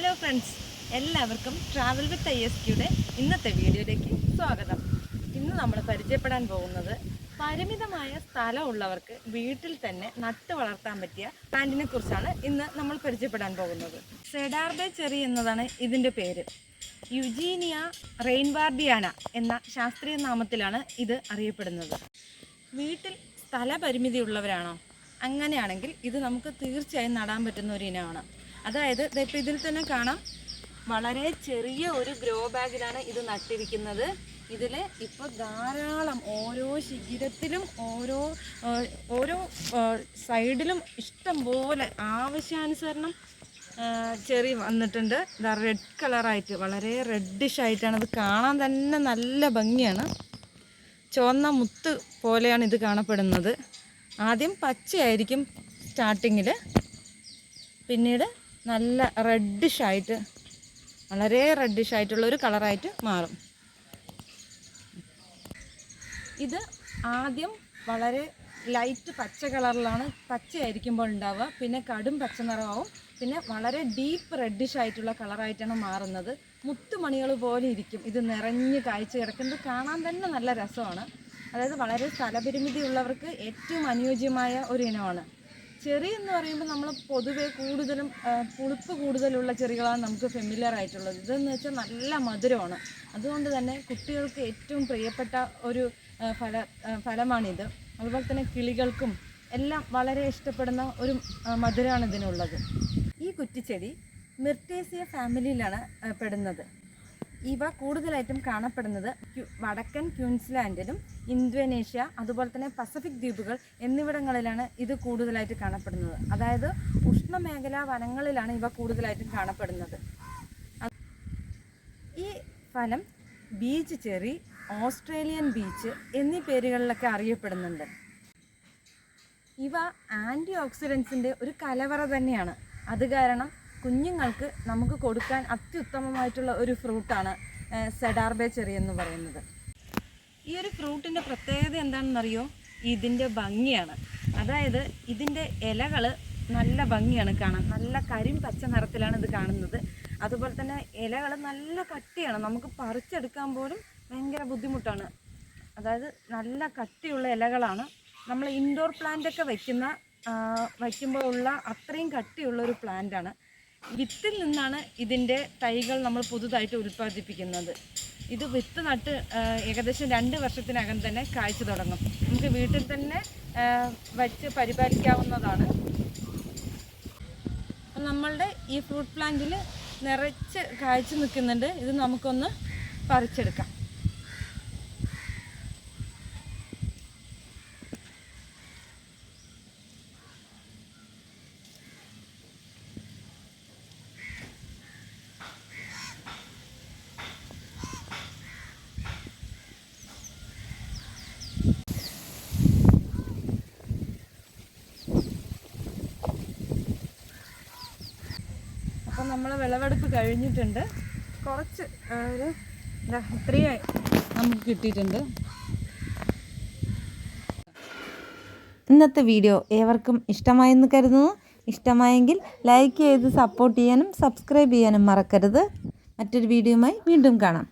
Hello friends എല്ലാവർക്കും travel with I S ക്യൂടെ ഇന്നത്തെ വീഡിയോയിലേക്ക് സ്വാഗതം. ഇന്ന് നമ്മൾ പരിചയപ്പെടാൻ പോകുന്നത് പരിമിതമായ സ്ഥലമുള്ളവർക്ക് വീട്ടിൽ തന്നെ നട്ടു വളർത്താൻ പറ്റിയ പ്ലാന്റിനെ കുറിച്ചാണ് ഇന്ന് നമ്മൾ പരിചയപ്പെടാൻ പോകുന്നത്. സെഡാർബെ ചെറി എന്നതാണ് ഇതിന്റെ പേര്. യുജീനിയ റെയിൻവാർഡിയാന എന്ന ശാസ്ത്രീയ നാമത്തിലാണ് ഇത് അറിയപ്പെടുന്നത്. വീട്ടിൽ സ്ഥലപരിമിതിയുള്ളവരാണോ അങ്ങനെയാണെങ്കിൽ ഇത് നമുക്ക് തീർച്ചയായും നടാൻ പറ്റുന്ന ഒരു ഇനമാണ്. അതായത് ഇപ്പം ഇതിൽ തന്നെ കാണാം. വളരെ ചെറിയ ഒരു ഗ്രോ ബാഗിലാണ് ഇത് നട്ടിരിക്കുന്നത്. ഇതിൽ ഇപ്പോൾ ധാരാളം ഓരോ ശിഖിരത്തിലും ഓരോ ഓരോ സൈഡിലും ഇഷ്ടം പോലെ ആവശ്യാനുസരണം ചെറി വന്നിട്ടുണ്ട്. ഇതാ റെഡ് കളറായിട്ട് വളരെ റെഡിഷ് ആയിട്ടാണ്. ഇത് കാണാൻ തന്നെ നല്ല ഭംഗിയാണ്. ചുവന്ന മുത്ത് പോലെയാണ് ഇത് കാണപ്പെടുന്നത്. ആദ്യം പച്ചയായിരിക്കും സ്റ്റാർട്ടിങ്ങിൽ പിന്നീട് നല്ല റെഡിഷായിട്ട് വളരെ റെഡിഷായിട്ടുള്ളൊരു കളറായിട്ട് മാറും. ഇത് ആദ്യം വളരെ ലൈറ്റ് പച്ച കളറിലാണ് പച്ചയായിരിക്കുമ്പോൾ ഉണ്ടാവുക. പിന്നെ കടും പച്ച നിറമാവും. പിന്നെ വളരെ ഡീപ്പ് റെഡിഷ് ആയിട്ടുള്ള കളറായിട്ടാണ് മാറുന്നത്. മുത്തുമണികൾ പോലെ ഇരിക്കും. ഇത് നിറഞ്ഞ് കാഴ്ച കിടക്കുന്നത് കാണാൻ തന്നെ നല്ല രസമാണ്. അതായത് വളരെ സ്ഥലപരിമിതി ഉള്ളവർക്ക് ഏറ്റവും അനുയോജ്യമായ ഒരു ഇനമാണ്. ചെറി എന്ന് പറയുമ്പോൾ നമ്മൾ പൊതുവെ കൂടുതലും പുളിപ്പ് കൂടുതലുള്ള ചെറികളാണ് നമുക്ക് ഫെമിലിയർ ആയിട്ടുള്ളത്. ഇതെന്ന് വെച്ചാൽ നല്ല മധുരമാണ്. അതുകൊണ്ട് തന്നെ കുട്ടികൾക്ക് ഏറ്റവും പ്രിയപ്പെട്ട ഒരു ഫല ഫലമാണിത്. അതുപോലെ തന്നെ കിളികൾക്കും എല്ലാം വളരെ ഇഷ്ടപ്പെടുന്ന ഒരു മധുരമാണ് ഇതിനുള്ളത്. ഈ കുറ്റിച്ചെടി മിർട്ടേസിയ ഫാമിലിയിലാണ് പെടുന്നത്. ഇവ കൂടുതലായിട്ടും കാണപ്പെടുന്നത് വടക്കൻ ക്യൂൻസ്ലാൻഡിലും ഇന്തോനേഷ്യ അതുപോലെ തന്നെ പസഫിക് ദ്വീപുകൾ എന്നിവിടങ്ങളിലാണ് ഇത് കൂടുതലായിട്ട് കാണപ്പെടുന്നത്. അതായത് ഉഷ്ണമേഖലാ വനങ്ങളിലാണ് ഇവ കൂടുതലായിട്ടും കാണപ്പെടുന്നത്. ഈ ഫലം ബീച്ച് ചെറി ഓസ്ട്രേലിയൻ ബീച്ച് എന്നീ പേരുകളിലൊക്കെ അറിയപ്പെടുന്നുണ്ട്. ഇവ ആന്റി ഓക്സിഡൻസിന്റെ ഒരു കലവറ തന്നെയാണ്. അത് കാരണം കുഞ്ഞുങ്ങൾക്ക് നമുക്ക് കൊടുക്കാൻ അത്യുത്തമമായിട്ടുള്ള ഒരു ഫ്രൂട്ടാണ് സെഡാർബെ ചെറി എന്ന് പറയുന്നത്. ഈ ഒരു ഫ്രൂട്ടിന്റെ പ്രത്യേകത എന്താണെന്നറിയോ? ഇതിന്റെ ഭംഗിയാണ്. അതായത് ഇതിന്റെ ഇലകൾ നല്ല ഭംഗിയാണ് കാണാൻ. നല്ല കരിം പച്ച നിറത്തിലാണ് ഇത് കാണുന്നത്. അതുപോലെ തന്നെ ഇലകൾ നല്ല കട്ടിയാണ്. നമുക്ക് പറിച്ചെടുക്കാൻ പോലും ഭയങ്കര ബുദ്ധിമുട്ടാണ്. അതായത് നല്ല കട്ടിയുള്ള ഇലകളാണ്. നമ്മൾ ഇൻഡോർ പ്ലാന്റ് ഒക്കെ വയ്ക്കുന്ന വയ്ക്കുമ്പോൾ ഉള്ള അത്രയും കട്ടിയുള്ള ഒരു പ്ലാന്റാണ് വിത്തിൽ നിന്നാണ് ഇതിന്റെ തൈകൾ നമ്മൾ പുതുതായിട്ട് ഉൽപ്പാദിപ്പിക്കുന്നത്. ഇത് വിത്ത് നട്ട് ഏകദേശം രണ്ട് വർഷത്തിനകം തന്നെ കാഴ്ച തുടങ്ങും. നമുക്ക് വീട്ടിൽ തന്നെ വച്ച് പരിപാലിക്കാവുന്നതാണ്. നമ്മളുടെ ഈ ഫ്രൂട്ട് പ്ലാന്റിൽ നിറച്ച് കാഴ്ച നിൽക്കുന്നുണ്ട്. ഇത് നമുക്കൊന്ന് പറിച്ചെടുക്കാം. അപ്പോൾ നമ്മൾ വിളവെടുപ്പ് കഴിഞ്ഞിട്ടുണ്ട്. കുറച്ച് ഒരു ഇത്രയായി നമുക്ക് കിട്ടിയിട്ടുണ്ട്. ഇന്നത്തെ വീഡിയോ ഏവർക്കും ഇഷ്ടമായെന്ന് കരുതുന്നു. ഇഷ്ടമായെങ്കിൽ ലൈക്ക് ചെയ്ത് സപ്പോർട്ട് ചെയ്യാനും സബ്സ്ക്രൈബ് ചെയ്യാനും മറക്കരുത്. മറ്റൊരു വീഡിയോയുമായി വീണ്ടും കാണാം.